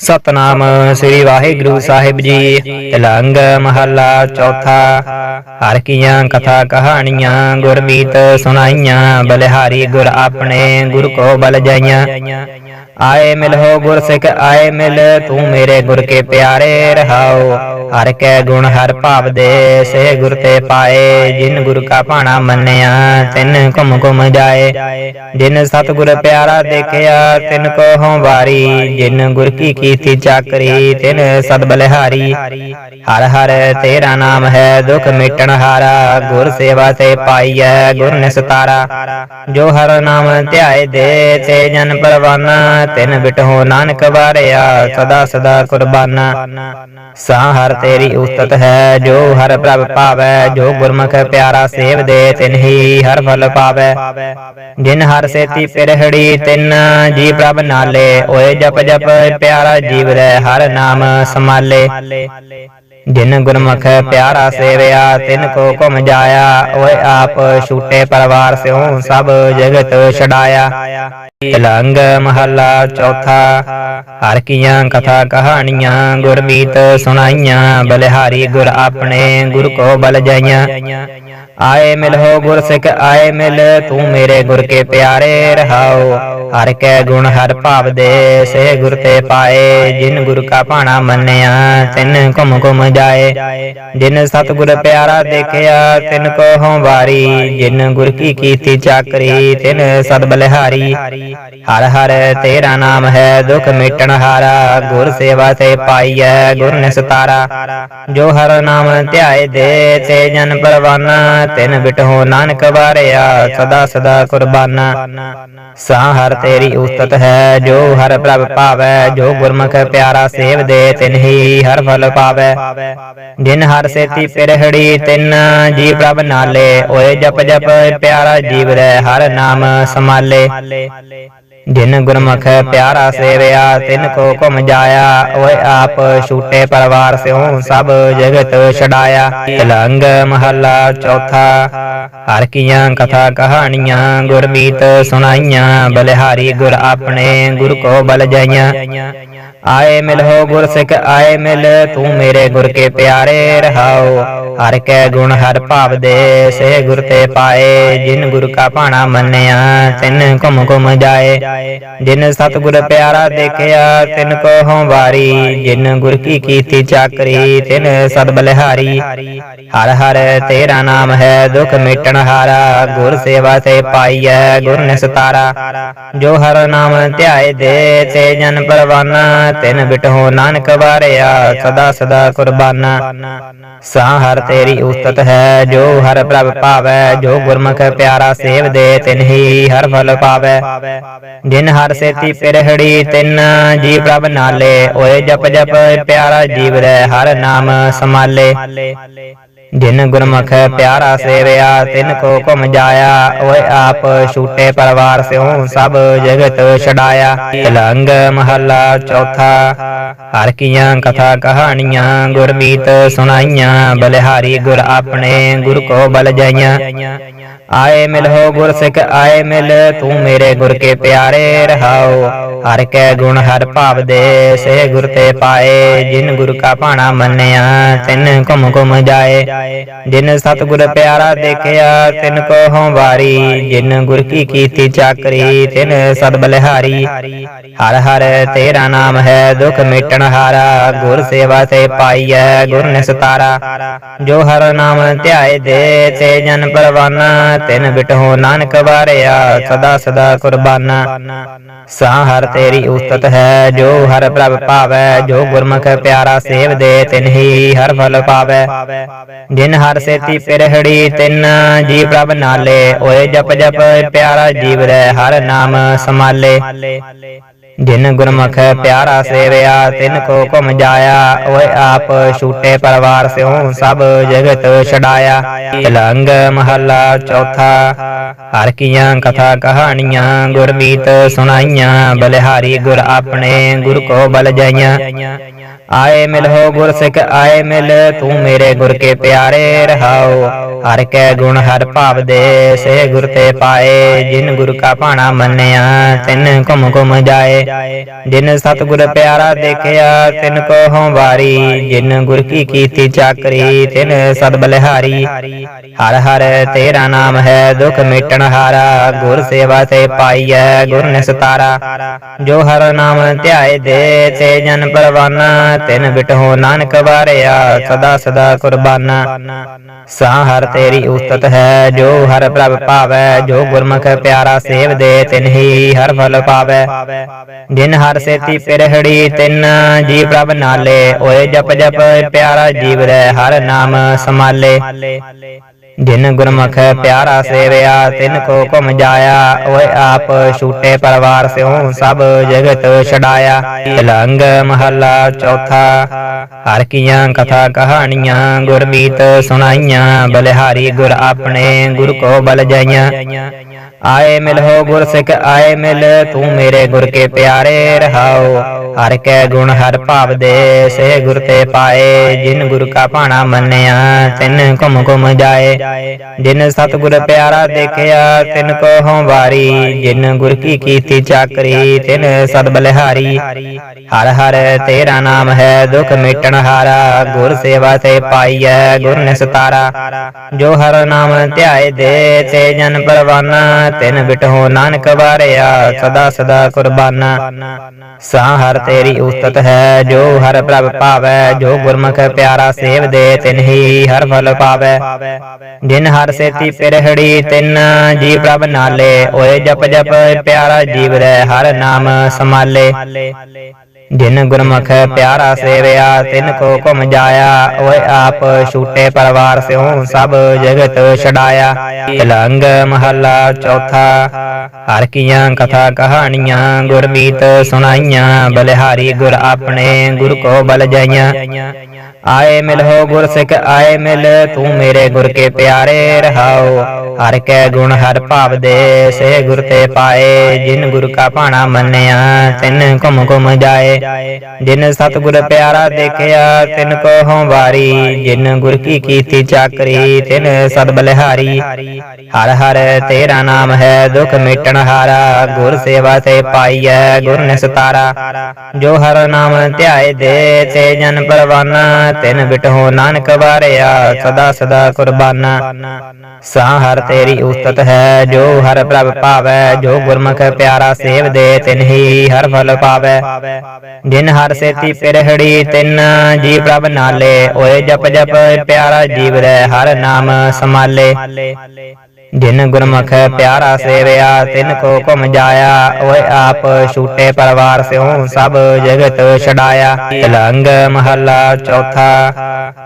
ਸਤਨਾਮ ਸ੍ਰੀ ਵਾਹਿਗੁਰੂ ਸਾਹਿਬ ਜੀ, ਤਿਲੰਗ ਮਹੱਲਾ ਚੌਥਾ। ਹਰ ਕੀਆਂ ਕਥਾ ਕਹਾਣੀਆਂ ਗੁਰਮੀਤ ਸੁਣਾਈਆਂ, ਬਲਿਹਾਰੀ ਗੁਰ ਆਪਣੇ ਗੁਰ ਕੋ ਬਲ ਜਾਈਆਂ। ਆਏ ਮਿਲ ਹੋ ਗੁਰ ਸਿੱਖ, ਆਏ ਮਿਲ ਤੂੰ ਮੇਰੇ ਗੁਰ ਕੇ ਪਿਆਰੇ ਰਹਾਓ। ਹਰ ਕੈ ਗੁਣ, ਹਰ ਭਾਵ ਦੇ ਸੇ ਗੁਰ ਤੇ ਪਾਏ। ਜਿਨ ਗੁਰ ਕਾ ਭਾਣਾ ਮੰਨਿਆ, ਤਿਨ ਘੁਮ ਘੁਮ ਜਾਏ। ਜਿਨ ਸਤਿਗੁਰ ਪਿਆਰਾ ਦੇਖਿਆ, ਤਿਨ ਕੋ ਹਉ ਵਾਰੀ। ਜਿਨ ਗੁਰ ਕੀ ਕੀਤੀ ਚਾਕਰੀ, ਤਿਨ ਸਦ ਬਲਿਹਾਰੀ। ਹਰ ਹਰ ਤੇਰਾ ਨਾਮ ਹੈ, ਦੁਖ ਮਿਟਣ ਹਾਰਾ। ਗੁਰ ਸੇਵਾ ਤੇ ਪਾਈਐ, ਗੁਰ ਨਿਸਤਾਰਾ। ਜੋ ਹਰ ਨਾਮ ਧਿਆਏ ਦੇ, ਤੇ ਜਨ ਪਰਵਾਨਾ ਤਿਨ ਬਿਟਹੁ ਨਾਨਕ ਵਾਰਿਆ, ਸਦਾ ਸਦਾ ਕੁਰਬਾਨਾ। ਸਾ ਹਰ ਤੇਰੀ ਉਸਤਤ ਹੈ, ਜੋ ਹਰ ਪ੍ਰਭ ਭਾਵੈ ਜੋ ਗੁਰਮੁਖ ਪਿਆਰਾ ਸੇਵ ਦੇ ਤਿਨ ਹੀ ਹਰ ਫਲ ਪਾਵੈ। ਜਿਨ ਹਰ ਸੇਤੀ ਪਿਰਹੜੀ, ਤਿਨ ਜੀ ਪ੍ਰਭ ਨਾਲੇ। ਓਏ ਜਪ ਜਪ ਪਿਆਰਾ ਜੀਵ ਰਹਿ, ਹਰ ਨਾਮ ਸਮਾਲੇ ਜਿਨ ਗੁਰਮੁਖ ਪਿਆਰਾ ਸੇਵਿਆ ਤਿਨ ਕੋ ਘੁਮ ਜਾਇਆ ਓਏ ਆਪ ਛੂਟੇ ਪਰਵਾਰ ਸਿਉ ਸਭ ਜਗਤ ਛਡਾਇਆ। ਤਿਲੰਗ ਮਹੱਲਾ ਚੌਥਾ ਹਰ ਕੀਆਂ ਕਥਾ ਕਹਾਣੀਆਂ ਗੁਰਮੀਤ ਸੁਣਾਈਆਂ ਬਲਿਹਾਰੀ ਗੁਰ ਆਪਣੇ ਗੁਰ ਕੋ ਬਲ ਜਾਈਆਂ। ਆਏ ਮਿਲ ਹੋ ਗੁਰ ਸਿੱਖ ਆਏ ਮਿਲ ਤੂੰ ਮੇਰੇ ਗੁਰ ਕੇ ਪਿਆਰੇ ਰਹਾਓ। ਹਰ ਕੈ ਗੁਣ, ਹਰ ਭਾਵ ਦੇ ਸੇ ਗੁਰ ਤੇ ਪਾਏ। ਜਿਨ ਗੁਰ ਕਾ ਭਾਣਾ ਮੰਨਿਆ, ਤਿਨ ਘੁਮ ਘੁਮ ਜਾਏ। ਜਿਨ ਸਤਿਗੁਰ ਪਿਆਰਾ ਦੇਖਿਆ, ਤਿਨ ਕੋ ਹਉ ਵਾਰੀ। ਜਿਨ ਗੁਰ ਕੀ ਕੀਤੀ ਚਾਕਰੀ, ਤਿਨ ਸਦ ਬਲਿਹਾਰੀ। ਹਰ ਹਰ ਤੇਰਾ ਨਾਮ ਹੈ, ਦੁਖ ਮਿਟਣ ਹਾਰਾ। ਗੁਰ ਸੇਵਾ ਤੇ ਪਾਈਐ, ਗੁਰ ਨਿਸਤਾਰਾ। ਜੋ ਹਰ ਨਾਮ ਧਿਆਏ ਦੇ, ਤੇ ਜਨ ਪਰਵਾਨਾ ਤਿਨ ਬਿਟਹੁ ਨਾਨਕ ਵਾਰਿਆ, ਸਦਾ ਸਦਾ ਕੁਰਬਾਨਾ। ਸਾ ਹਰ ਤੇਰੀ ਉਸਤਤ ਹੈ, ਜੋ ਹਰ ਪ੍ਰਭ ਭਾਵੈ ਜੋ ਗੁਰਮੁਖ ਪਿਆਰਾ ਸੇਵ ਦੇ ਤਿਨ ਹੀ ਹਰ ਫਲ ਪਾਵੈ। ਜਿਨ ਹਰ ਸੇਤੀ ਪਿਰਹੜੀ, ਤਿਨ ਜੀ ਪ੍ਰਭ ਨਾਲੇ। ਓਏ ਜਪ ਜਪ ਪਿਆਰਾ ਜੀਵ ਰਹਿ ਹਰ ਨਾਮ ਸਮਾਲੇ। ਜਿਨ ਗੁਰਮੁਖ ਪਿਆਰਾ ਸੇਵਿਆ ਤਿਨ ਕੋ ਘੁਮ ਜਾਇਆ ਓਏ ਆਪ ਛੂਟੇ ਪਰਵਾਰ ਸਿਉ ਸਭ ਜਗਤ ਛਡਾਇਆ। ਤਿਲੰਗ ਮਹੱਲਾ ਚੌਥਾ ਹਰ ਕੀਆਂ ਕਥਾ ਕਹਾਣੀਆਂ ਗੁਰਮੀਤ ਸੁਣਾਈਆਂ ਬਲਿਹਾਰੀ ਗੁਰ ਆਪਣੇ ਗੁਰ ਕੋ ਬਲ ਜਾਈਆਂ। ਆਏ ਮਿਲ ਹੋ ਗੁਰ ਸਿੱਖ, ਆਏ ਮਿਲ ਤੂੰ ਮੇਰੇ ਗੁਰ ਕੇ ਪਿਆਰੇ ਰਹਾਓ। ਹਰ ਕੈ ਗੁਣ, ਹਰ ਭਾਵ ਦੇ ਸੇ ਗੁਰ ਤੇ ਪਾਏ। ਜਿਨ ਗੁਰ ਕਾ ਭਾਣਾ ਮੰਨਿਆ, ਤਿਨ ਘੁਮ ਘੁਮ ਜਾਏ। ਜਿਨ ਸਤਿਗੁਰ ਪਿਆਰਾ ਦੇਖਿਆ, ਤਿਨ ਕੋ ਹਉ ਵਾਰੀ। ਜਿਨ ਗੁਰ ਕੀ ਕੀਤੀ ਚਾਕਰੀ, ਤਿਨ ਸਦ ਬਲਿਹਾਰੀ। ਹਰ ਹਰ ਤੇਰਾ ਨਾਮ ਹੈ, ਦੁਖ ਮਿਟਣ ਹਾਰਾ। ਗੁਰ ਸੇਵਾ ਤੇ ਪਾਈਐ, ਗੁਰ ਨਿਸਤਾਰਾ। ਜੋ ਹਰ ਨਾਮ ਧਿਆਏ ਦੇ, ਤੇ ਜਨ ਪਰਵਾਨਾ ਤਿਨ ਬਿਟਹੁ ਨਾਨਕ ਵਾਰਿਆ, ਸਦਾ ਸਦਾ ਕੁਰਬਾਨਾ। ਸਾ ਤੇਰੀ ਉਸਤਤ ਹੈ, ਜੋ ਹਰ ਪ੍ਰਭ ਭਾਵੈ ਜੋ ਗੁਰਮੁਖ ਪਿਆਰਾ ਸੇਵ ਦੇ, ਤਿਨ ਹੀ ਹਰ ਫਲ ਪਾਵੈ। ਜਿਨ ਹਰ ਸੇਤੀ ਪਿਰਹੜੀ, ਤਿਨ ਜੀ ਪ੍ਰਭ ਨਾਲੇ। ਓਏ ਜਪ ਜਪ ਪਿਆਰਾ ਜੀਵ ਰਹਿ, ਹਰ ਨਾਮ ਸਮਾਲੇ ਜਿਨ ਗੁਰਮੁਖ ਪਿਆਰਾ ਸੇਵਿਆ, ਤਿਨ ਕੋ ਘੁਮ ਜਾਇਆ, ਓਏ ਆਪ ਛੂਟੇ ਪਰਵਾਰ ਸਿਉ ਸਭ ਜਗਤ ਛਡਾਇਆ। ਤਿਲੰਗ ਮਹੱਲਾ ਚੌਥਾ, ਹਰ ਕੀਆਂ ਕਥਾ ਕਹਾਣੀਆਂ ਗੁਰਮੀਤ ਸੁਣਾਈਆਂ, ਬਲਿਹਾਰੀ ਗੁਰ ਆਪਣੇ ਗੁਰ ਕੋ ਬਲ ਜਾਈਆਂ। ਆਏ ਮਿਲ ਹੋ ਗੁਰ ਸਿੱਖ, ਆਏ ਮਿਲ ਤੂੰ ਮੇਰੇ ਗੁਰ ਕੇ ਪਿਆਰੇ ਰਹਾਓ। ਹਰ ਕੈ ਗੁਣ, ਹਰ ਭਾਵ ਦੇ ਸੇ ਗੁਰ ਤੇ ਪਾਏ। ਜਿਨ ਗੁਰ ਕਾ ਭਾਣਾ ਮੰਨਿਆ, ਤਿਨ ਘੁਮ ਘੁਮ ਜਾਏ। ਜਿਨ ਸਤਿਗੁਰ ਪਿਆਰਾ ਦੇਖਿਆ, ਤਿਨ ਕੋ ਹਉ ਵਾਰੀ। ਜਿਨ ਗੁਰ ਕੀ ਕੀਤੀ ਚਾਕਰੀ, ਤਿਨ ਸਦ ਬਲਿਹਾਰੀ। ਹਰ ਹਰ ਤੇਰਾ ਨਾਮ ਹੈ, ਦੁਖ ਮਿਟਣ ਹਾਰਾ। ਗੁਰ ਸੇਵਾ ਤੇ ਪਾਈਐ, ਗੁਰ ਨਿਸਤਾਰਾ। ਜੋ ਹਰ ਨਾਮ ਧਿਆਏ ਦੇ, ਤੇ ਜਨ ਪਰਵਾਨਾ ਤਿਨ ਬਿਟਹੁ ਨਾਨਕ ਵਾਰਿਆ, ਸਦਾ ਸਦਾ ਕੁਰਬਾਨਾ। ਸਾ ਹਰ ਤੇਰੀ ਉਸਤਤ ਹੈ, ਜੋ ਹਰ ਪ੍ਰਭ ਭਾਵੈ ਜੋ ਗੁਰਮੁਖ ਪਿਆਰਾ ਸੇਵ ਦੇ ਤਿਨ ਹੀ ਹਰ ਫਲ ਪਾਵੈ। ਜਿਨ ਹਰ ਸੇਤੀ ਪਿਰਹੜੀ, ਤਿਨ ਜੀ ਪ੍ਰਭ ਨਾਲੇ। ਓਏ ਜਪ ਜਪ ਪਿਆਰਾ ਜੀਵ ਰਹਿ, ਹਰ ਨਾਮ ਸਮਾਲੇ। ਜਿਨ ਗੁਰਮੁਖ ਪਿਆਰਾ ਸੇਵਿਆ, ਤਿਨ ਕੋ ਘੁਮ ਜਾਇਆ, ਓਏ ਆਪ ਛੂਟੇ ਪਰਵਾਰ ਸਿਉ ਸਭ ਜਗਤ ਛਡਾਇਆ। ਤਿਲੰਗ ਮਹੱਲਾ ਚੌਥਾ, ਹਰ ਕੀਆਂ ਕਥਾ ਕਹਾਣੀਆਂ ਗੁਰਮੀਤ ਸੁਣਾਈਆਂ, ਬਲਿਹਾਰੀ ਗੁਰ ਆਪਣੇ ਗੁਰ ਕੋ ਬਲ ਜਾਈਆਂ। ਆਏ ਮਿਲ ਹੋ ਗੁਰ ਸਿੱਖ, ਆਏ ਮਿਲ ਤੂੰ ਮੇਰੇ ਗੁਰ ਕੇ ਪਿਆਰੇ ਰਹਾਓ। ਹਰ ਕੈ ਗੁਣ, ਹਰ ਭਾਵ ਦੇ ਸੇ ਗੁਰ ਤੇ ਪਾਏ। ਜਿਨ ਗੁਰ ਕਾ ਭਾਣਾ ਮੰਨਿਆ, ਤਿਨ ਘੁਮ ਘੁਮ ਜਾਏ। ਜਿਨ ਸਤਿਗੁਰ ਪਿਆਰਾ ਦੇਖਿਆ, ਤਿਨ ਕੋ ਹਉ ਵਾਰੀ। ਜਿਨ ਗੁਰ ਕੀ ਕੀਤੀ ਚਾਕਰੀ, ਤਿਨ ਸਦ ਬਲਿਹਾਰੀ। ਹਰ ਹਰ ਤੇਰਾ ਨਾਮ ਹੈ, ਦੁਖ ਮਿਟਣ ਹਾਰਾ। ਗੁਰ ਸੇਵਾ ਤੇ ਪਾਈਐ, ਗੁਰ ਨਿਸਤਾਰਾ। ਜੋ ਹਰ ਨਾਮ ਧਿਆਏ ਦੇ, ਤੇ ਜਨ ਪਰਵਾਨਾ ਤਿਨ ਬਿਟਹੁ ਨਾਨਕ ਵਾਰਿਆ, ਸਦਾ ਸਦਾ ਕੁਰਬਾਨਾ। ਸਾ ਹਰ ਤੇਰੀ ਉਸਤਤ ਹੈ, ਜੋ ਹਰ ਪ੍ਰਭ ਭਾਵੈ ਜੋ ਗੁਰਮੁਖ ਪਿਆਰਾ ਸੇਵ ਦੇ, ਤਿਨ ਹੀ ਹਰ ਫਲ ਪਾਵੈ। ਜਿਨ ਹਰ ਸੇਤੀ ਪਿਰਹੜੀ, ਤਿਨ ਜੀ ਪ੍ਰਭ ਨਾਲੇ। ਓਏ ਜਪ ਜਪ ਪਿਆਰਾ ਜੀਵ ਰਹਿ, ਹਰ ਨਾਮ ਸਮਾਲੇ। ਜਿਨ ਗੁਰਮੁਖ ਪਿਆਰਾ ਸੇਵਿਆ, ਤਿਨ ਕੋ ਘੁਮ ਜਾਇਆ, ਓਏ ਆਪ ਛੂਟੇ ਪਰਵਾਰ ਸਿਉ ਸਭ ਜਗਤ ਛਡਾਇਆ। ਤਿਲੰਗ ਮਹੱਲਾ ਚੌਥਾ, ਹਰ ਕੀਆਂ ਕਥਾ ਕਹਾਣੀਆਂ, ਗੁਰਮੀਤ ਸੁਣਾਈਆਂ, ਬਲਿਹਾਰੀ ਗੁਰ ਆਪਣੇ ਗੁਰ ਕੋ ਬਲ ਜਾਈਆਂ। ਆਏ ਮਿਲ ਹੋ ਗੁਰ ਸਿੱਖ, ਆਏ ਮਿਲ ਤੂੰ ਮੇਰੇ ਗੁਰ ਕੇ ਪਿਆਰੇ ਰਹਾਓ। ਹਰ ਕੈ ਗੁਣ, ਹਰ ਭਾਵ ਦੇ ਸੇ ਗੁਰ ਤੇ ਪਾਏ, ਜਿਨ ਗੁਰ ਕਾ ਭਾਣਾ ਮੰਨਿਆ, ਤਿਨ ਘੁਮ ਘੁਮ ਜਾਏ। ਜਿਨ ਸਤਿਗੁਰ ਪਿਆਰਾ ਦੇਖਿਆ, ਤਿਨ ਕੋ ਹਉ ਵਾਰੀ। ਜਿਨ ਗੁਰ ਕੀ ਕੀਤੀ ਚਾਕਰੀ, ਤਿਨ ਸਦ ਬਲਿਹਾਰੀ। ਹਰ ਹਰ ਤੇਰਾ ਨਾਮ ਹੈ, ਦੁਖ ਮਿਟਣ ਹਾਰਾ। ਗੁਰ ਸੇਵਾ ਤੇ ਪਾਈਐ, ਗੁਰ ਨਿਸਤਾਰਾ। ਜੋ ਹਰ ਨਾਮ ਧਿਆਏ ਦੇ, ਤੇ ਜਨ ਪਰਵਾਨਾ। ਤਿਨ ਬਿਟਹੁ ਨਾਨਕ ਵਾਰਿਆ, ਸਦਾ ਸਦਾ ਕੁਰਬਾਨਾ। ਸਾ ਹਰ ਤੇਰੀ ਉਸਤਤ ਹੈ, ਜੋ ਹਰ ਪ੍ਰਭ ਭਾਵੈ ਜੋ ਗੁਰਮੁਖ ਪਿਆਰਾ ਸੇਵ ਦੇ, ਤਿਨ ਹੀ ਹਰ ਫਲ ਪਾਵੈ। ਜਿਨ ਹਰ ਸੇਤੀ ਪਿਰਹੜੀ ਤਿਨ ਜੀ ਪ੍ਰਭ ਨਾਲੇ ਓਏ ਜਪ ਜਪ ਪਿਆਰਾ ਜੀਵ ਰਹਿ ਹਰ ਨਾਮ ਸਮਾਲੇ ਜਿਨ ਗੁਰਮੁਖ ਪਿਆਰਾ ਸੇਵਿਆ ਤਿਨ ਕੋ ਘੁਮ ਜਾਇਆ ਓਏ ਆਪ ਛੂਟੇ ਪਰਵਾਰ ਸਿਉ ਸਭ ਜਗਤ ਛਡਾਇਆ। ਤਿਲੰਗ ਮਹੱਲਾ ਚੌਥਾ ਹਰ ਕੀਆਂ ਕਥਾ ਕਹਾਣੀਆਂ ਗੁਰਮੀਤ ਸੁਣਾਈਆਂ ਬਲਿਹਾਰੀ ਗੁਰ ਆਪਣੇ ਗੁਰ ਕੋ ਬਲ ਜਾਈਆਂ। ਆਏ ਮਿਲ ਹੋ ਗੁਰ ਸਿੱਖ ਆਏ ਮਿਲ ਤੂੰ ਮੇਰੇ ਗੁਰ ਕੇ ਪਿਆਰੇ ਰਹਾਓ। ਹਰ ਕੈ ਗੁਣ, ਹਰ ਭਾਵ ਦੇ ਸੇ ਗੁਰ ਤੇ ਪਾਏ। ਜਿਨ ਗੁਰ ਕਾ ਭਾਣਾ ਮੰਨਿਆ, ਤਿਨ ਘੁਮ ਘੁਮ ਜਾਏ। ਜਿਨ ਸਤਿਗੁਰ ਪਿਆਰਾ ਦੇਖਿਆ, ਤਿਨ ਕੋ ਹਉ ਵਾਰੀ। ਜਿਨ ਗੁਰ ਕੀ ਕੀਤੀ ਚਾਕਰੀ, ਤਿਨ ਸਦ ਬਲਿਹਾਰੀ। ਹਰ ਹਰ ਤੇਰਾ ਨਾਮ ਹੈ, ਦੁਖ ਮਿਟਣ ਹਾਰਾ। ਗੁਰ ਸੇਵਾ ਤੇ ਪਾਈਐ, ਗੁਰ ਨਿਸਤਾਰਾ। ਜੋ ਹਰ ਨਾਮ ਧਿਆਏ ਦੇ, ਤੇ ਜਨ ਪਰਵਾਨਾ ਤਿਨ ਬਿਟਹੁ ਨਾਨਕ ਵਾਰਿਆ, ਸਦਾ ਸਦਾ ਕੁਰਬਾਨਾ। ਸਾ ਹਰ ਤੇਰੀ ਉਸਤਤ ਹੈ, ਜੋ ਹਰ ਪ੍ਰਭ ਭਾਵੈ ਜੋ ਗੁਰਮੁਖ ਪਿਆਰਾ ਸੇਵ ਦੇ, ਤਿਨ ਹੀ ਹਰ ਫਲ ਪਾਵੈ। ਜਿਨ ਹਰ ਸੇਤੀ ਪਿਰਹੜੀ, ਤਿਨ ਜੀ ਪ੍ਰਭ ਨਾਲੇ। ਓਏ ਜਪ ਜਪ ਪਿਆਰਾ ਜੀਵ ਰਹਿ, ਹਰ ਨਾਮ ਸਮਾਲੇ ਜਿਨ ਗੁਰਮੁਖ ਪਿਆਰਾ ਸੇਵਿਆ, ਤਿਨ ਕੋ ਘੁਮ ਜਾਇਆ, ਓਏ ਆਪ ਛੂਟੇ ਪਰਵਾਰ ਸਿਉ ਸਭ ਜਗਤ ਛਡਾਇਆ। ਤਿਲੰਗ ਮਹੱਲਾ ਚੌਥਾ,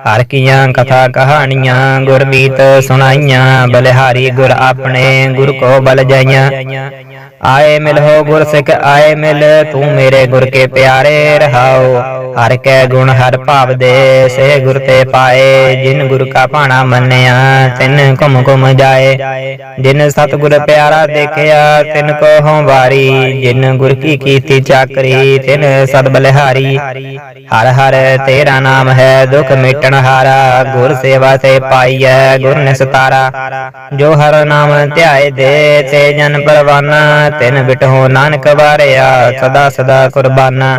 ਹਰ ਕੀਆਂ ਕਥਾ ਕਹਾਣੀਆਂ ਗੁਰਮੀਤ ਸੁਣਾਈਆਂ, ਬਲਿਹਾਰੀ ਗੁਰ ਆਪਣੇ ਗੁਰ ਕੋ ਬਲ ਜਾਈਆਂ। ਆਏ ਮਿਲ ਹੋ ਗੁਰ ਸਿੱਖ ਆਏ ਮਿਲ ਤੂੰ ਮੇਰੇ ਗੁਰ ਕੇ ਪਿਆਰੇ ਰਹਾਓ। ਹਰ ਕੈ ਗੁਣ ਹਰ ਭਾਵ ਦੇ, ਸੇ ਗੁਰ ਤੇ ਪਾਏ, ਜਿਨ ਗੁਰ ਕਾ ਭਾਣਾ ਮੰਨਿਆ, ਤਿਨ ਘੁਮ ਘੁਮ ਜਾਏ। ਜਿਨ ਸਤਿਗੁਰ ਪਿਆਰਾ ਦੇਖਿਆ, ਤਿਨ ਕੋ ਹਉ ਵਾਰੀ, ਜਿਨ ਗੁਰ ਕੀ ਕੀਤੀ ਚਾਕਰੀ, ਤਿਨ ਸਦ ਬਲਿਹਾਰੀ। ਹਰ ਹਰ ਤੇਰਾ ਨਾਮ ਹੈ, ਦੁਖ ਮਿਟਣ ਹਾਰਾ, ਗੁਰ ਸੇਵਾ ਤੇ ਪਾਈਐ, ਗੁਰ ਨਿਸਤਾਰਾ ਜੋ ਹਰ ਨਾਮ ਧਿਆਏ ਦੇ, ਤੇ ਜਨ ਪਰਵਾਨਾ, ਤਿਨ ਬਿਟਹੁ ਨਾਨਕ ਵਾਰਿਆ, ਸਦਾ ਸਦਾ ਕੁਰਬਾਨਾ।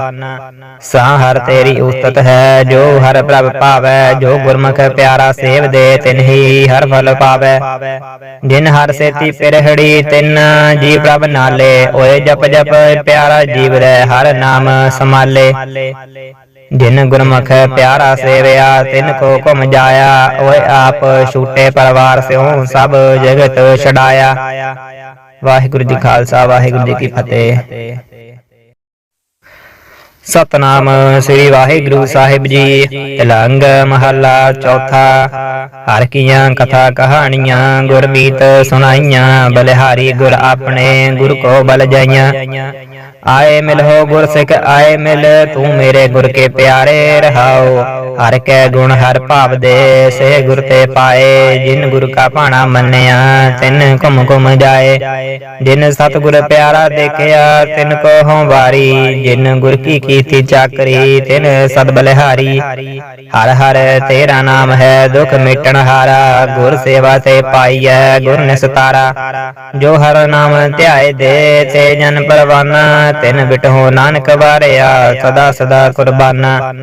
ਸਾਹ ਹਰ ਤੇਰੀ ਉਸਤਤ ਹੈ, ਜੋ ਹਰ ਪ੍ਰਭ ਪਾਵੈ, ਜੋ ਗੁਰਮੁਖ ਪਿਆਰਾ ਸੇਵ ਦੇ, ਤਿਨ ਹੀ ਹਰ ਫਲ ਪਾਵੈ। ਜਿਨ ਹਰ ਸੇਤੀ ਪਿਰਹੜੀ ਤਿਨ ਜੀ ਪ੍ਰਭ ਨਾਲੇ ਓਏ ਜਪ ਜਪ ਪਿਆਰਾ ਜੀਵ ਰਹਿ ਹਰ ਨਾਮ ਸਮਾਲੇ। ਜਿਨ ਗੁਰਮੁਖ ਪਿਆਰਾ ਸੇਵਿਆ ਤਿਨ ਕੋ ਘੁਮ ਜਾਇਆ ਓਏ ਆਪ ਛੂਟੇ ਪਰਵਾਰ ਸਿਉ ਸਭ ਜਗਤ ਛਡਾਇਆ। ਵਾਹਿਗੁਰੂ ਜੀ ਖਾਲਸਾ ਵਾਹਿਗੁਰੂ ਜੀ ਕੀ ਫਤਿਹ। ਸਤਨਾਮ ਸ੍ਰੀ ਵਾਹਿਗੁਰੂ ਸਾਹਿਬ ਜੀ, ਤਿਲੰਗ ਮਹੱਲਾ ਚੌਥਾ। ਹਰ ਕੀਆਂ ਕਥਾ ਕਹਾਣੀਆਂ ਗੁਰਮੀਤ ਸੁਣਾਈਆਂ, ਬਲਿਹਾਰੀ ਗੁਰ ਆਪਣੇ ਗੁਰ ਕੋ ਬਲ ਜਾਈਆਂ। ਆਏ ਮਿਲ ਹੋ ਗੁਰ ਸਿੱਖ ਆਏ ਮਿਲ ਤੂੰ ਮੇਰੇ ਗੁਰ ਕੇ ਪਿਆਰੇ ਰਹਾਓ। ਹਰ ਕੈ ਗੁਣ, ਹਰ ਭਾਵ ਦੇ ਸੇ ਗੁਰ ਤੇ ਪਾਏ। ਜਿਨ ਗੁਰ ਕਾ ਭਾਣਾ ਮੰਨਿਆ, ਤਿਨ ਘੁਮ ਘੁਮ ਜਾਏ। ਜਿਨ ਸਤਿਗੁਰ ਪਿਆਰਾ ਦੇਖਿਆ, ਤਿਨ ਕੋ ਹਉ ਵਾਰੀ। ਜਿਨ ਗੁਰ ਕੀ ਕੀਤੀ ਚਾਕਰੀ, ਤਿਨ ਸਦ ਬਲਿਹਾਰੀ। ਹਰ ਹਰ ਤੇਰਾ ਨਾਮ ਹੈ, ਦੁਖ ਮਿਟਣ ਹਾਰਾ। ਗੁਰ ਸੇਵਾ ਤੇ ਪਾਈਐ ਗੁਰ ਨਿਸਤਾਰਾ। ਜੋ ਹਰ ਨਾਮ ਧਿਆਏ ਦੇ, ਤੇ ਜਨ ਪਰਵਾਨਾ ਤਿਨ ਬਿਟਹੁ ਨਾਨਕ ਵਾਰਿਆ, ਸਦਾ ਸਦਾ ਕੁਰਬਾਨਾ।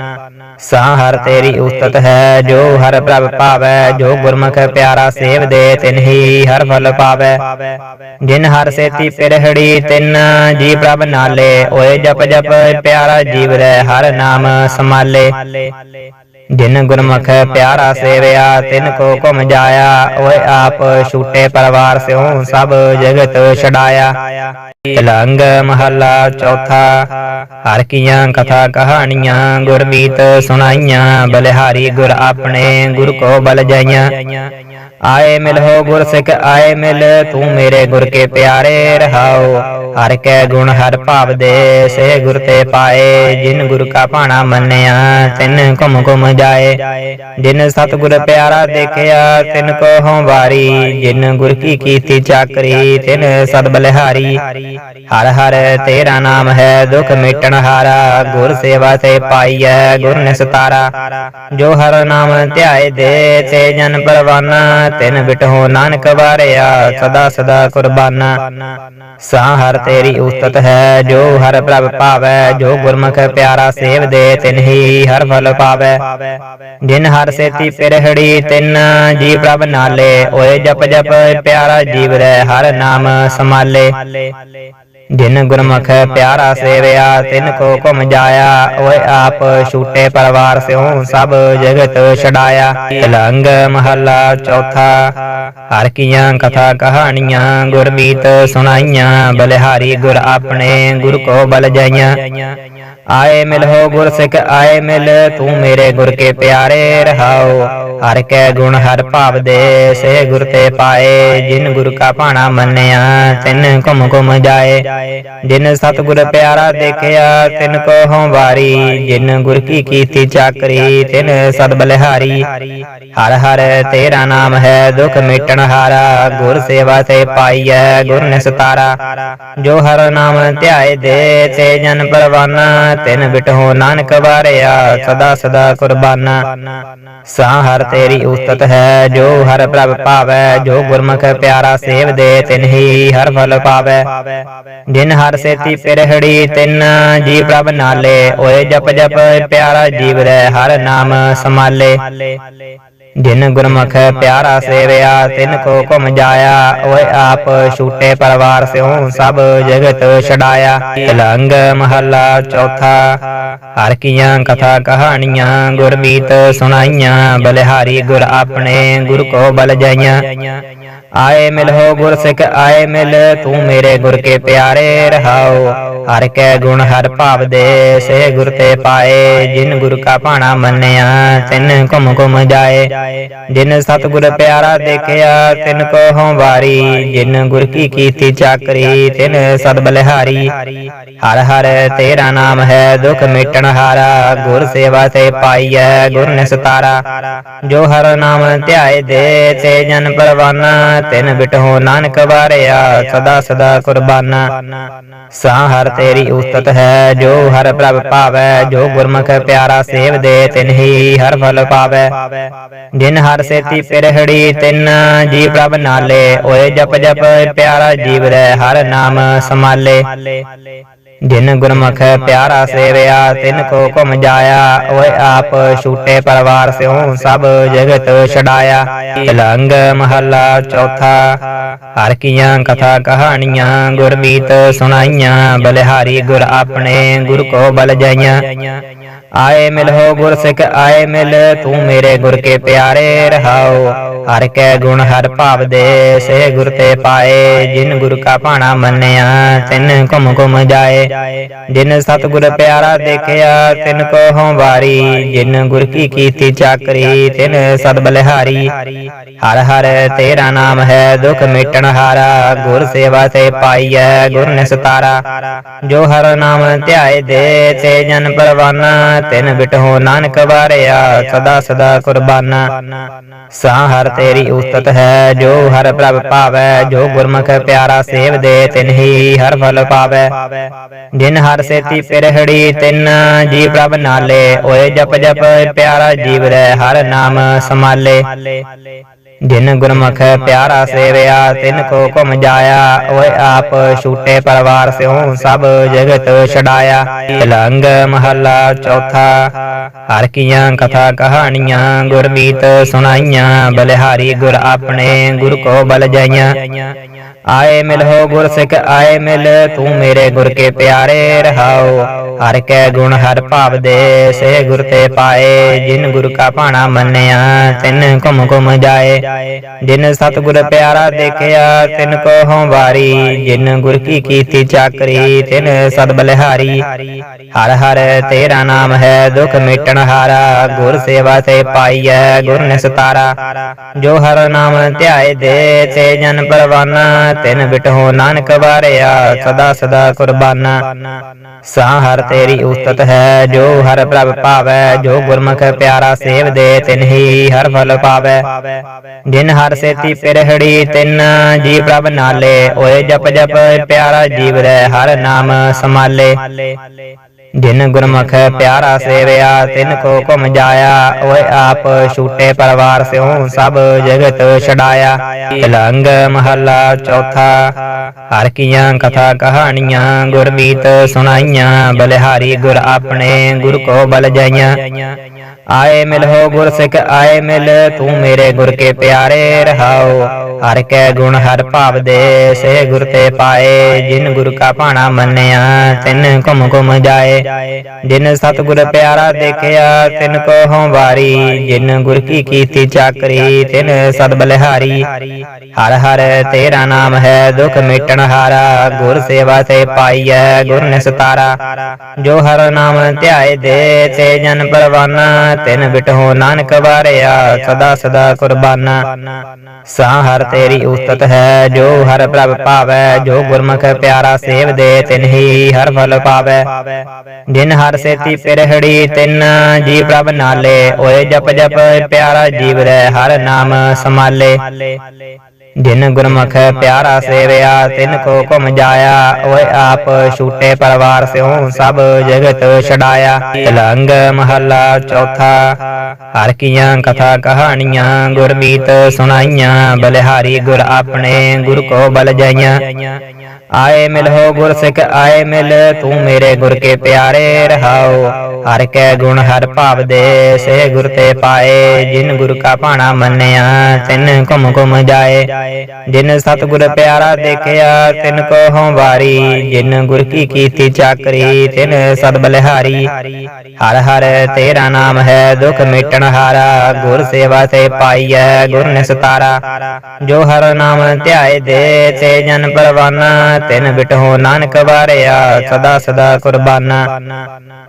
ਸਾਹ ਹਰ ਤੇਰੀ ਉਸਤਤ ਹੈ, ਜੋ ਹਰ ਪ੍ਰਭ ਭਾਵੈ ਜੋ ਗੁਰਮੁਖ ਪਿਆਰਾ ਸੇਵ ਦੇ ਤਿਨ ਹੀ ਹਰ ਫਲ ਪਾਵੈ। ਜਿਨ ਹਰ ਸੇਤੀ ਪਿਰਹੜੀ, ਤਿਨ ਜੀ ਪ੍ਰਭ ਨਾਲੇ। ਓਏ ਜਪ ਜਪ ਪਿਆਰਾ ਜੀਵ ਰਹਿ, ਹਰ ਨਾਮ ਸਮਾਲੇ ਜਿਨ ਗੁਰਮੁਖ ਪਿਆਰਾ ਸੇਵਿਆ ਤਿਨ ਕੋ ਘੁਮ ਜਾਇਆ ਓਏ ਆਪ ਛੂਟੇ ਪਰਵਾਰ ਸਿਉ ਸਭ ਜਗਤ ਛਡਾਇਆ। ਤਿਲੰਗ ਮਹੱਲਾ ਚੌਥਾ ਹਰ ਕੀਆਂ ਕਥਾ ਕਹਾਣੀਆਂ ਗੁਰਮੀਤ ਸੁਣਾਈਆਂ ਬਲਿਹਾਰੀ ਗੁਰ ਆਪਣੇ ਗੁਰ ਕੋ ਬਲ ਜਾਈਆਂ। ਆਏ ਮਿਲੋ ਗੁਰ ਸਿੱਖ, ਆਏ ਮਿਲ ਤੂੰ ਮੇਰੇ ਗੁਰ ਕੇ ਪਿਆਰੇ ਰਹਾਓ। ਹਰ ਕੈ ਗੁਣ, ਹਰ ਭਾਵ ਦੇ ਸੇ ਗੁਰ ਤੇ ਪਾਏ। ਜਿਨ ਗੁਰ ਕਾ ਭਾਣਾ ਮੰਨਿਆ, ਤਿਨ ਘੁਮ ਘੁਮ ਜਾਏ। ਜਿਨ ਸਤਿਗੁਰ ਪਿਆਰਾ ਦੇਖਿਆ, ਤਿਨ ਕੋ ਹਉ ਵਾਰੀ। ਜਿਨ ਗੁਰ ਕੀ ਕੀਤੀ ਚਾਕਰੀ, ਤਿਨ ਸਦ ਬਲਿਹਾਰੀ। ਹਰ ਹਰ ਤੇਰਾ ਨਾਮ ਹੈ, ਦੁਖ ਮਿਟਣ ਹਾਰਾ। ਗੁਰ ਸੇਵਾ ਤੇ ਪਾਈਐ, ਗੁਰ ਨਿਸਤਾਰਾ। ਜੋ ਹਰ ਨਾਮ ਧਿਆਏ ਦੇ, ਤੇ ਜਨ ਪਰਵਾਨਾ ਤਿਨ ਬਿਟਹੁ ਨਾਨਕ ਵਾਰਿਆ, ਸਦਾ ਸਦਾ ਕੁਰਬਾਨਾ। ਸਾਹ ਹਰ ਤੇਰੀ ਉਸਤਤ ਹੈ, ਜੋ ਹਰ ਪ੍ਰਭ ਭਾਵੈ ਜੋ ਗੁਰਮੁਖ ਪਿਆਰਾ ਸੇਵ ਦੇ, ਤਿਨ ਹੀ ਹਰ ਫਲ ਪਾਵੈ। ਜਿਨ ਹਰ ਸੇਤੀ ਪਿਰਹੜੀ, ਤਿਨ ਜੀ ਪ੍ਰਭ ਨਾਲੇ। ਓਏ ਜਪ ਜਪ ਪਿਆਰਾ ਜੀਵ ਰਹਿ, ਹਰ ਨਾਮ ਸਮਾਲੇ। ਜਿਨ ਗੁਰਮੁਖ ਪਿਆਰਾ ਸੇਵਿਆ, ਤਿਨ ਕੋ ਘੁਮ ਜਾਇਆ, ਓਏ ਆਪ ਛੂਟੇ ਪਰਵਾਰ ਸਿਉ ਸਭ ਜਗਤ ਛਡਾਇਆ। ਤਿਲੰਗ ਮਹੱਲਾ ਚੌਥਾ, ਹਰ ਕੀਆਂ ਕਥਾ ਕਹਾਣੀਆਂ, ਗੁਰਮੀਤ ਸੁਣਾਈਆਂ, ਬਲਿਹਾਰੀ ਗੁਰ ਆਪਣੇ ਗੁਰ ਕੋ ਬਲ ਜਾਈਆਂ। ਆਏ ਮਿਲੋ ਗੁਰ ਸਿੱਖ ਆਏ ਮਿਲ ਤੂੰ ਮੇਰੇ ਗੁਰ ਕੇ ਪਿਆਰੇ ਰਹਾਓ। ਹਰ ਕੈ ਗੁਣ, ਹਰ ਭਾਵ ਦੇ ਸੇ ਗੁਰ ਤੇ ਪਾਏ। ਜਿਨ ਗੁਰ ਕਾ ਭਾਣਾ ਮੰਨਿਆ, ਤਿਨ ਘੁਮ ਘੁਮ ਜਾਏ। ਜਿਨ ਸਤਿਗੁਰ ਪਿਆਰਾ ਦੇਖਿਆ, ਤਿਨ ਕੋ ਹਉ ਵਾਰੀ। ਜਿਨ ਗੁਰ ਕੀ ਕੀਤੀ ਚਾਕਰੀ, ਤਿਨ ਸਦ ਬਲਿਹਾਰੀ। ਹਰ ਹਰ ਤੇਰਾ ਨਾਮ ਹੈ, ਦੁਖ ਮਿਟਣ ਹਾਰਾ। ਗੁਰ ਸੇਵਾ ਤੇ ਪਾਈਐ, ਗੁਰ ਨਿਸਤਾਰਾ। ਜੋ ਹਰ ਨਾਮ ਧਿਆਏ ਦੇ, ਤੇ ਜਨ ਪਰਵਾਨਾ ਤਿਨ ਬਿਟਹੁ ਨਾਨਕ ਵਾਰਿਆ, ਸਦਾ ਸਦਾ ਕੁਰਬਾਨਾ। ਸਾਹ ਹਰ ਤੇਰੀ ਉਸਤਤ ਹੈ, ਜੋ ਹਰ ਪ੍ਰਭ ਭਾਵੈ ਜੋ ਗੁਰਮੁਖ ਪਿਆਰਾ ਸੇਵਦੇ ਤਿਨ ਹੀ ਹਰ ਫਲ ਪਾਵੈ। ਜਿਨ ਹਰ ਸੇਤੀ ਪਿਰਹੜੀ, ਤਿਨ ਜੀ ਪ੍ਰਭ ਨਾਲੇ। ਓਏ ਜਪ ਜਪ ਪਿਆਰਾ ਜੀਵ ਰਹਿ, ਹਰ ਨਾਮ ਸਮਾਲੇ ਜਿਨ ਗੁਰਮੁਖ ਪਿਆਰਾ ਸੇਵਿਆ, ਤਿਨ ਕੋ ਘੁਮ ਜਾਇਆ, ਓਏ ਆਪ ਛੂਟੇ ਪਰਵਾਰ ਸਿਉ ਸਭ ਜਗਤ ਛਡਾਇਆ। ਤਿਲੰਗ ਮਹੱਲਾ ਚੌਥਾ, ਹਰ ਕੀਆਂ ਕਥਾ ਕਹਾਣੀਆਂ ਗੁਰਬੀਤ ਸੁਣਾਈਆਂ, ਬਲਿਹਾਰੀ ਗੁਰ ਆਪਣੇ, ਗੁਰ ਕੋ ਬਲ ਜਾਈਆਂ। ਆਏ ਮਿਲ ਹੋ ਗੁਰ ਸਿੱਖ, ਆਏ ਮਿਲ ਤੂੰ ਮੇਰੇ ਗੁਰ ਕੇ ਪਿਆਰੇ ਰਹਾਓ। ਹਰ ਕੈ ਗੁਣ, ਹਰ ਭਾਵ ਦੇ ਸੇ ਗੁਰ ਤੇ ਪਾਏ, ਜਿਨ ਗੁਰ ਕਾ ਭਾਣਾ ਮੰਨਿਆ, ਤਿਨ ਘੁਮ ਘੁਮ ਜਾਏ। ਜਿਨ ਸਤਿਗੁਰ ਪਿਆਰਾ ਦੇਖਿਆ, ਤਿਨ ਕੋ ਹਉ ਵਾਰੀ। ਜਿਨ ਗੁਰ ਕੀ ਕੀਤੀ ਚਾਕਰੀ, ਤਿਨ ਸਦ ਬਲਿਹਾਰੀ। ਹਰ ਹਰ ਤੇਰਾ ਨਾਮ ਹੈ, ਦੁਖ ਮਿਟਣ ਹਾਰਾ। ਗੁਰ ਸੇਵਾ ਤੇ ਪਾਈਐ, ਗੁਰ ਨਿਸਤਾਰਾ। ਜੋ ਹਰ ਨਾਮ ਧਿਆਏ ਦੇ, ਤੇ ਜਨ ਪਰਵਾਨਾ। ਤਿਨ ਬਿਟਹੁ ਨਾਨਕ ਵਾਰਿਆ, ਸਦਾ ਸਦਾ ਕੁਰਬਾਨਾ। ਸਾਹ ਹਰ ਤੇਰੀ ਉਸਤਤ ਹੈ, ਜੋ ਹਰ ਪ੍ਰਭ ਭਾਵੈ ਜੋ ਗੁਰਮੁਖ ਪਿਆਰਾ ਸੇਵਦੇ ਤਿਨ ਹੀ ਹਰ ਫਲ ਪਾਵੈ। ਜਿਨ ਹਰ ਸੇਤੀ ਪਿਰਹੜੀ, ਤਿਨ ਜੀ ਪ੍ਰਭ ਨਾਲੇ। ਓਏ ਜਪ ਜਪ ਪਿਆਰਾ ਜੀਵ ਰਹਿ, ਹਰ ਨਾਮ ਸਮਾਲੇ ਜਿਨ ਗੁਰਮੁਖ ਪਿਆਰਾ ਸੇਵਿਆ ਤਿਨ ਕੋ ਘੁਮ ਜਾਇਆ ਓਏ ਆਪ ਛੂਟੇ ਪਰਵਾਰ ਸਿਉ ਸਭ ਜਗਤ ਛਡਾਇਆ। ਤਿਲੰਗ ਮਹੱਲਾ ਚੌਥਾ ਹਰ ਕੀਆਂ ਕਥਾ ਕਹਾਣੀਆਂ ਗੁਰਮੀਤ ਸੁਣਾਈਆਂ ਬਲਿਹਾਰੀ ਗੁਰ ਆਪਣੇ ਗੁਰ ਕੋ ਬਲ ਜਾਈਆਂ। ਆਏ ਮਿਲੋ ਗੁਰ ਸਿੱਖ, ਆਏ ਮਿਲ ਤੂੰ ਮੇਰੇ ਗੁਰ ਕੇ ਪਿਆਰੇ ਰਹਾਓ। ਹਰ ਕੈ ਗੁਣ, ਹਰ ਭਾਵ ਦੇ ਸੇ ਗੁਰ ਤੇ ਪਾਏ। ਜਿਨ ਗੁਰ ਕਾ ਭਾਣਾ ਮੰਨਿਆ, ਤਿਨ ਘੁਮ ਘੁਮ ਜਾਏ। ਜਿਨ ਸਤਿਗੁਰ ਪਿਆਰਾ ਦੇਖਿਆ, ਤਿਨ ਕੋ ਹਉ ਵਾਰੀ। ਜਿਨ ਗੁਰ ਕੀ ਕੀਤੀ ਚਾਕਰੀ, ਤਿਨ ਸਦ ਬਲਿਹਾਰੀ। ਹਰ ਹਰ ਤੇਰਾ ਨਾਮ ਹੈ, ਦੁਖ ਮਿਟਣ ਹਾਰਾ। ਗੁਰ ਸੇਵਾ ਤੇ ਪਾਈਐ, ਗੁਰ ਨਿਸਤਾਰਾ। ਜੋ ਹਰ ਨਾਮ ਧਿਆਏ ਦੇ, ਤੇ ਜਨ ਪਰਵਾਨਾ ਤਿਨ ਬਿਟਹੁ ਨਾਨਕ ਵਾਰਿਆ, ਸਦਾ ਸਦਾ ਕੁਰਬਾਨਾ। ਸਾਹ ਹਰ ਤੇਰੀ ਉਸਤਤ ਹੈ, ਜੋ ਹਰ ਪ੍ਰਭ ਭਾਵੈ ਜੋ ਗੁਰਮੁਖ ਪਿਆਰਾ ਸੇਵਦੇ ਤਿਨ ਹੀ ਹਰ ਫਲ ਪਾਵੈ। ਜਿਨ ਹਰ ਸੇਤੀ ਪਿਰਹੜੀ, ਤਿਨ ਜੀ ਪ੍ਰਭ ਨਾਲੇ। ਓਏ ਜਪ ਜਪ ਪਿਆਰਾ ਜੀਵ ਰਹਿ, ਹਰ ਨਾਮ ਸਮਾਲੇ ਜਿਨ ਗੁਰਮੁਖ ਪਿਆਰਾ ਸੇਵਿਆ, ਤਿਨ ਕੋ ਘੁਮ ਜਾਇਆ, ਓਏ ਆਪ ਛੂਟੇ ਪਰਵਾਰ ਸਿਉ ਸਭ ਜਗਤ ਛਡਾਇਆ। ਲੰਗ ਮਹੱਲਾ ਚੌਥਾ, ਹਰ ਕੀਆਂ ਕਥਾ ਕਹਾਣੀਆਂ, ਗੁਰਮੀਤ ਸੁਣਾਈਆਂ, ਬਲਿਹਾਰੀ ਗੁਰ ਆਪਣੇ ਗੁਰ ਕੋ ਬਲ ਜਾਈਆਂ। ਆਏ ਮਿਲ ਹੋ ਗੁਰ ਸਿੱਖ ਆਏ ਮਿਲ ਤੂੰ ਮੇਰੇ ਗੁਰ ਕੇ ਪਿਆਰੇ ਰਹਾਓ। ਹਰ ਕੈ ਗੁਣ, ਹਰ ਭਾਵ ਦੇ ਸੇ ਗੁਰ ਤੇ ਪਾਏ। ਜਿਨ ਗੁਰ ਕਾ ਭਾਣਾ ਮੰਨਿਆ, ਤਿਨ ਘੁਮ ਘੁਮ ਜਾਏ। ਜਿਨ ਸਤਿਗੁਰ ਪਿਆਰਾ ਦੇਖਿਆ, ਤਿਨ ਕੋ ਹਉ ਵਾਰੀ। ਜਿਨ ਗੁਰ ਕੀ ਕੀਤੀ ਚਾਕਰੀ, ਤਿਨ ਸਦ ਬਲਿਹਾਰੀ। ਹਰ ਹਰ ਤੇਰਾ ਨਾਮ ਹੈ, ਦੁਖ ਮਿਟਣ ਹਾਰਾ। ਗੁਰ ਸੇਵਾ ਤੇ ਪਾਈਐ, ਗੁਰ ਨਿਸਤਾਰਾ। ਜੋ ਹਰ ਨਾਮ ਧਿਆਏ ਦੇ, ਤੇ ਜਨ ਪਰਵਾਨਾ ਤਿਨ ਬਿਟਹੁ ਨਾਨਕ ਵਾਰਿਆ, ਸਦਾ ਸਦਾ ਕੁਰਬਾਨਾ। ਸਾ ਤੇਰੀ ਉਸਤਤ ਹੈ, ਜੋ ਹਰ ਪ੍ਰਭ ਭਾਵੈ ਜੋ ਗੁਰਮੁਖ ਪਿਆਰਾ ਸੇਵ ਦੇ, ਤਿਨ ਹੀ ਹਰ ਫਲ ਪਾਵੈ। ਜਿਨ ਹਰ ਸੇਤੀ ਪਿਰਹੜੀ, ਤਿਨ ਜੀ ਪ੍ਰਭ ਨਾਲੇ। ਓਏ ਜਪ ਜਪ ਪਿਆਰਾ ਜੀਵ ਰਹਿ, ਹਰ ਨਾਮ ਸਮਾਲੇ ਜਿਨ ਗੁਰਮੁਖ ਪਿਆਰਾ ਸੇਵਿਆ ਤਿਨ ਕੋ ਘੁਮ ਜਾਇਆ ਓਏ ਆਪ ਛੂਟੇ ਪਰਵਾਰ ਸਿਉ ਸਭ ਜਗਤ ਛਡਾਇਆ। ਲੰਗ ਮਹੱਲਾ ਚੌਥਾ ਹਰ ਕੀਆਂ ਕਥਾ ਕਹਾਣੀਆਂ ਗੁਰਮੀਤ ਸੁਣਾਈਆਂ ਬਲਿਹਾਰੀ ਗੁਰ ਆਪਣੇ ਗੁਰ ਕੋ ਬਲ ਜਾਈਆਂ। ਆਏ ਮਿਲ ਹੋ ਗੁਰ ਸਿੱਖ, ਆਏ ਮਿਲ ਤੂੰ ਮੇਰੇ ਗੁਰ ਕੇ ਪਿਆਰੇ ਰਹਾਓ। ਹਰ ਕੈ ਗੁਣ, ਹਰ ਭਾਵ ਦੇ ਸੇ ਗੁਰ ਤੇ ਪਾਏ। ਜਿਨ ਗੁਰ ਕਾ ਭਾਣਾ ਮੰਨਿਆ, ਤਿਨ ਘੁਮ ਘੁਮ ਜਾਏ। ਜਿਨ ਸਤਿਗੁਰ ਪਿਆਰਾ ਦੇਖਿਆ, ਤਿਨ ਕੋ ਹਉ ਵਾਰੀ। ਜਿਨ ਗੁਰ ਕੀ ਕੀਤੀ ਚਾਕਰੀ, ਤਿਨ ਸਦ ਬਲਿਹਾਰੀ। ਹਰ ਹਰ ਤੇਰਾ ਨਾਮ ਹੈ, ਦੁਖ ਮਿਟਣ ਹਾਰਾ। ਗੁਰ ਸੇਵਾ ਸੇ ਪਾਈਐ, ਗੁਰ ਨਿਸਤਾਰਾ। ਜੋ ਹਰ ਨਾਮ ਧਿਆਏ ਦੇ, ਤੇ ਜਨ ਪਰਵਾਨਾ ਤਿਨ ਬਿਟਹੁ ਨਾਨਕ ਵਾਰਿਆ, ਸਦਾ ਸਦਾ ਕੁਰਬਾਨਾ। ਸਾ ਹਰ ਤੇਰੀ ਉਸਤਤ ਹੈ, ਜੋ ਹਰ ਪ੍ਰਭ ਭਾਵੈ ਜੋ ਗੁਰਮੁਖ ਪਿਆਰਾ ਸੇਵ ਦੇ, ਤਿਨ ਹੀ ਹਰ ਫਲ ਪਾਵੈ। ਜਿਨ ਹਰ ਸੇਤੀ ਪਿਰਹੜੀ, ਤਿਨ ਜੀ ਪ੍ਰਭ ਨਾਲੇ। ਓਏ ਜਪ ਜਪ ਪਿਆਰਾ ਜੀਵ ਰਹਿ, ਹਰ ਨਾਮ ਸਮਾਲੇ ਜਿਨ ਗੁਰਮੁਖ ਪਿਆਰਾ ਸੇਵਿਆ, ਤਿਨ ਕੋ ਘੁਮ ਜਾਇਆ, ਓਏ ਆਪ ਛੂਟੇ ਪਰਵਾਰ ਸਿਉ ਸਭ ਜਗਤ ਛਡਾਇਆ। ਲੰਗ ਮਹੱਲਾ ਚੌਥਾ, ਹਰ ਕੀਆਂ ਕਥਾ ਕਹਾਣੀਆਂ ਗੁਰਮੀਤ ਸੁਣਾਈਆਂ, ਬਲਿਹਾਰੀ ਗੁਰ ਆਪਣੇ ਗੁਰ ਕੋ ਬਲ ਜਾਈਆਂ। ਆਏ ਮਿਲ ਹੋ ਗੁਰ ਸਿੱਖ ਆਏ ਮਿਲ ਤੂੰ ਮੇਰੇ ਗੁਰ ਕੇ ਪਿਆਰੇ ਰਹਾਓ। ਹਰ ਕੈ ਗੁਣ, ਹਰ ਭਾਵ ਦੇ ਸੇ ਗੁਰ ਤੇ ਪਾਏ। ਜਿਨ ਗੁਰ ਕਾ ਭਾਣਾ ਮੰਨਿਆ, ਤਿਨ ਘੁਮ ਘੁਮ ਜਾਏ। ਜਿਨ ਸਤਿਗੁਰ ਪਿਆਰਾ ਦੇਖਿਆ, ਤਿਨ ਕੋ ਹਉ ਵਾਰੀ। ਜਿਨ ਗੁਰ ਕੀ ਕੀਤੀ ਚਾਕਰੀ, ਤਿਨ ਸਦ ਬਲਿਹਾਰੀ। ਹਰ ਹਰ ਤੇਰਾ ਨਾਮ ਹੈ, ਦੁਖ ਮਿਟਣ ਹਾਰਾ। ਗੁਰ ਸੇਵਾ ਤੇ ਪਾਈਐ, ਗੁਰ ਨਿਸਤਾਰਾ। ਜੋ ਹਰ ਨਾਮ ਧਿਆਏ ਦੇ, ਤੇ ਜਨ ਪਰਵਾਨਾ ਤਿਨ ਬਿਟਹੁ ਨਾਨਕ ਵਾਰਿਆ, ਸਦਾ ਸਦਾ ਕੁਰਬਾਨਾ।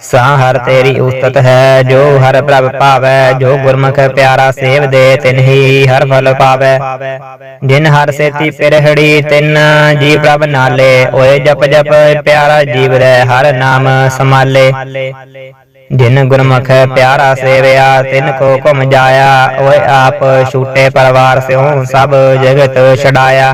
ਸਾ ਹਰ ਤੇਰੀ ਉਸਤਤ ਹੈ, ਜੋ ਹਰ ਪ੍ਰਭ ਭਾਵੈ ਜੋ ਗੁਰਮੁਖ ਪਿਆਰਾ ਸੇਵ ਦੇ ਤਿਨ ਹੀ ਹਰ ਫਲ ਪਾਵੈ। ਜਿਨ ਹਰ ਸੇਤੀ ਪਿਰਹੜੀ, ਤਿਨ ਜੀ ਪ੍ਰਭ ਨਾਲੇ। ਓਏ ਜਪ ਜਪ ਪਿਆਰਾ ਜੀਵ ਰਹਿ, ਹਰ ਨਾਮ ਸਮਾਲੇ ਜਿਨ ਗੁਰਮੁਖ ਪਿਆਰਾ ਸੇਵਿਆ, ਤਿਨ ਕੋ ਘੁਮ ਜਾਇਆ। ਓਏ ਆਪ ਛੂਟੇ ਪਰਵਾਰ ਸਿਉ ਸਭ ਜਗਤ ਛਡਾਇਆ।